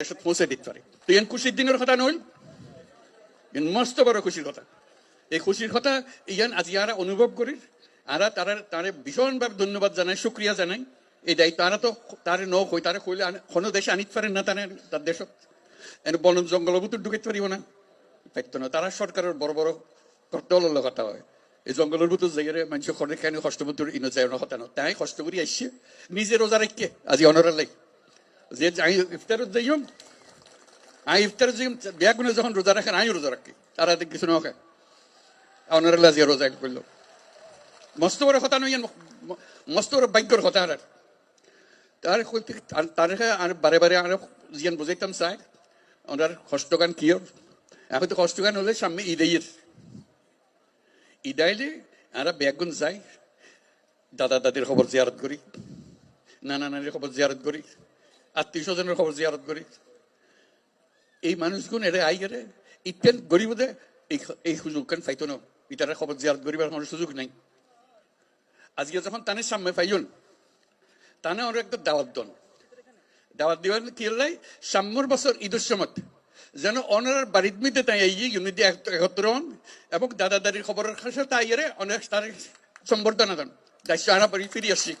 দেশত পৌঁছে দিতে পারে। তো ইয়ান খুশির দিনের কথা নইল ইয়ান মস্ত বড় খুশির কথা। এই খুশির কথা ইয়ান আজি আরা অনুভব করি আরা তারা তারে ভীষণভাবে ধন্যবাদ জানাই, শুক্রিয়া জানাই। এই দায়িত্ব তারা তো তারে ন হই তারে কইলে কোনো দেশে আনিতে পারেন না তারা, তার দেশত। এনে বন জঙ্গল ভিতর ঢুকাইতে পারিব না। পারতো না, তারা সরকারের বড় বড় দলের কথা হয়। এই জঙ্গলের ভিতর জায়গায় মানুষ খনে কেন কষ্ট ভিতর ইনো যায় না, হতানো। তাই কষ্ট করি আসছে নিজে রোজা রাখকে আজি অনরের লাই যে আমি ইফতারত যাইম আমি ইফতারত যাইম বিয়া গুনে যখন রোজা রাখেন আমি রোজা রাখি। তারা কিছু নখায় অনরের আজি রোজা করল মস্ত বড় কথা নই মস্ত বড় ভাগ্যর কথা আর। তার তার আর বারে বারে আর জিয়ান বুঝাইতাম চাই ওনার কষ্টগান কিয়? এখন তো কষ্টগান হলে সামনে ঈদের। ঈদাইলে আমরা বেগুন যাই দাদা দাদির খবর জিয়ারত করি। নানা নানির খবর জিয়ারত করি। আত্মীয় স্বজনের খবর জিয়ারত করি। এই মানুষগুন এরা আই গেলে ইতেন গরিব দে এই এই কেন পাইতো না। ইতারা খবর জিয়ারত করিবার কোনো সুযোগ নাই। আজকে যখন তানের সামনে পাইন তানে ওর একটা দাওয়াত দন। দাওয়াত দিবার কি লাই সাম্যর বছর ঈদের সময় যেন অনার বাড়ির মিতে তাই এই ইউনিটি একত্র হন এবং দাদা দাদির খবরের কাছে তাই অনেক তার সম্বর্ধনা দেন। দায়িত্ব আনা বাড়ি ফিরে আসি।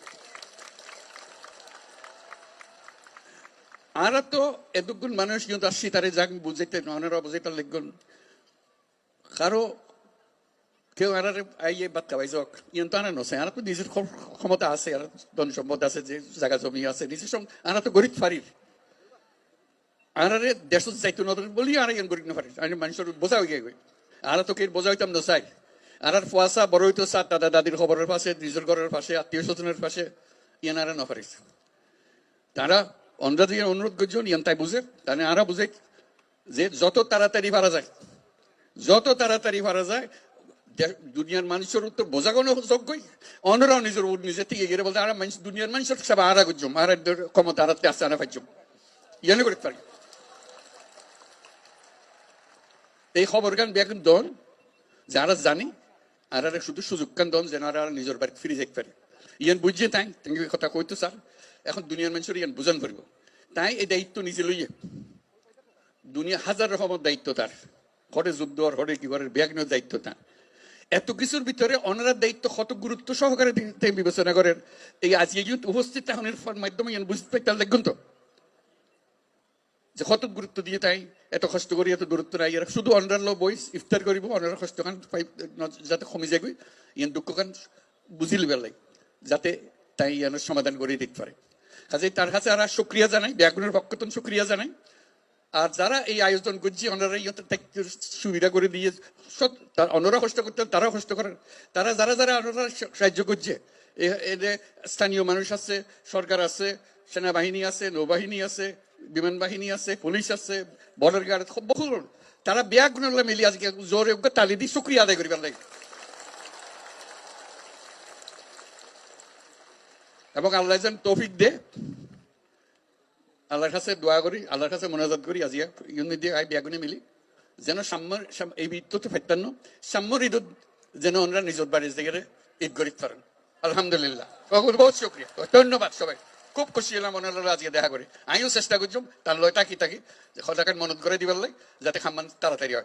এতগুণ মানুষ কিন্তু আসছি, তারে যাক বুঝাইতে অনারা বুঝাইতে লিখগুন কারও কেউ আর আইয়ে বাদ খাওয়াই, যাক, ইয়ন তো আনা নছে আর তো নিজের ক্ষ- ক্ষমতা আছে, আর ধন সম্পদ আছে, যে জায়গা জমি আছে, নিজের আনা তো গরিব ফারির আরে দেশত যাইতো নদর বলি আর ইয়ান গরিব না ফারির আমি মানুষের বোঝা হয়ে গিয়ে আর তো কে বোঝা হইতাম না চাই। আর আর ফুয়াশা বড় হইতো চা দাদা, দাদির খবরের পাশে, নিজের ঘরের পাশে, আত্মীয় স্বজনের পাশে, ইয়ান আর না ফারিস তারা অন্ধা দিয়ে অনুরোধ করছেন ইয়ান তাই বুঝে, তাহলে আরা বুঝে যে যত তাড়াতাড়ি ভাড়া যায়, যত তাড়াতাড়ি ভাড়া যায় দুনিয়ার মানুষের উত্তর বোঝা কোনো যোগ্যই। অন্যরাও নিজের উ- নিজে থেকে গিয়ে বলতে, আর মানুষ দুনিয়ার মানুষের সব আরা করছম আর ক্ষমতা আরাতে আসতে আনা পাইছম ইয়ানে করতে পারি। এই খবর গান বেগুন দন যারা জানি, আর শুধু সুযোগ কান দন যেন আর নিজের বাড়ি ফিরে যেতে পারে। ইয়ান বুঝিয়ে তাই তুমি কথা কইতো স্যার এখন দুনিয়ার মানুষের ইয়ান বুঝান পারিব তাই এই দায়িত্ব নিজে লইয়ে দুনিয়া হাজার রকমের দায়িত্ব তার ঘরে যুদ্ধ আর ঘরে কি ঘরের ব্যাগনের দায়িত্ব তার এত কিছুর ভিতরে অনারার দায়িত্ব কত গুরুত্ব সহকারে বিবেচনা করেন এই আজকে কিন্তু উপস্থিত তাহনের মাধ্যমে ইয়ান বুঝতে পাই তার দেখুন তো যে কত গুরুত্ব দিয়ে তাই এত কষ্ট করি এত দূরত্ব নাই এরা শুধু অনার লো বইস ইফতার করিব অনার কষ্ট কান পাই ন- যাতে কমি যায় ইয়ান দুঃখ কান বুঝি লিবার লাই যাতে তাই ইয়ানোর সমাধান করে দিতে পারে। কাজে তার কাছে আর শুক্রিয়া জানাই ব্যাগুনের পক্ষতন শুক্রিয়া জানাই। আর যারা এই আয়োজন করছে, ওনারা সুবিধা করে দিয়ে অন্যরা কষ্ট করতে তারাও কষ্ট করেন। তারা যারা যারা ওনারা সাহায্য করছে স্থানীয় মানুষ আছে, সরকার আছে, সেনাবাহিনী আছে, নৌবাহিনী আছে, বিমান বাহিনী আছে, পুলিশ আছে, বর্ডার গার্ড বহু। তারা ব্যাগ গুণালে মিলি আজকে জোরে তালি দিয়ে শুক্রিয়া আদায় করিবার লাগে। এবং আল্লাহ যেন তৌফিক দে। আল্লাহর কাছে দোয়া করি, আল্লাহর কাছে মোনাজাত করি আজিয়া ইউনি দিয়ে আই বিয়াগুনে মিলি। যেন সাম্যর সাম- এই ঈদ তো ফেরতান্ন সাম্যর ঈদ যেন ওনারা নিজের বাড়ির জায়গায় ঈদ করিতে পারেন আলহামদুলিল্লাহ। বহুত শুক্রিয়া। ধন্যবাদ সবাই। খুব খুশি হলাম ওনারা আজকে দেখা করে। আমিও চেষ্টা করছিলাম, তার লয় তাকি যে সদাকার মনত করে দিবার লাগে, যাতে খাম্মান তাড়াতাড়ি হয়।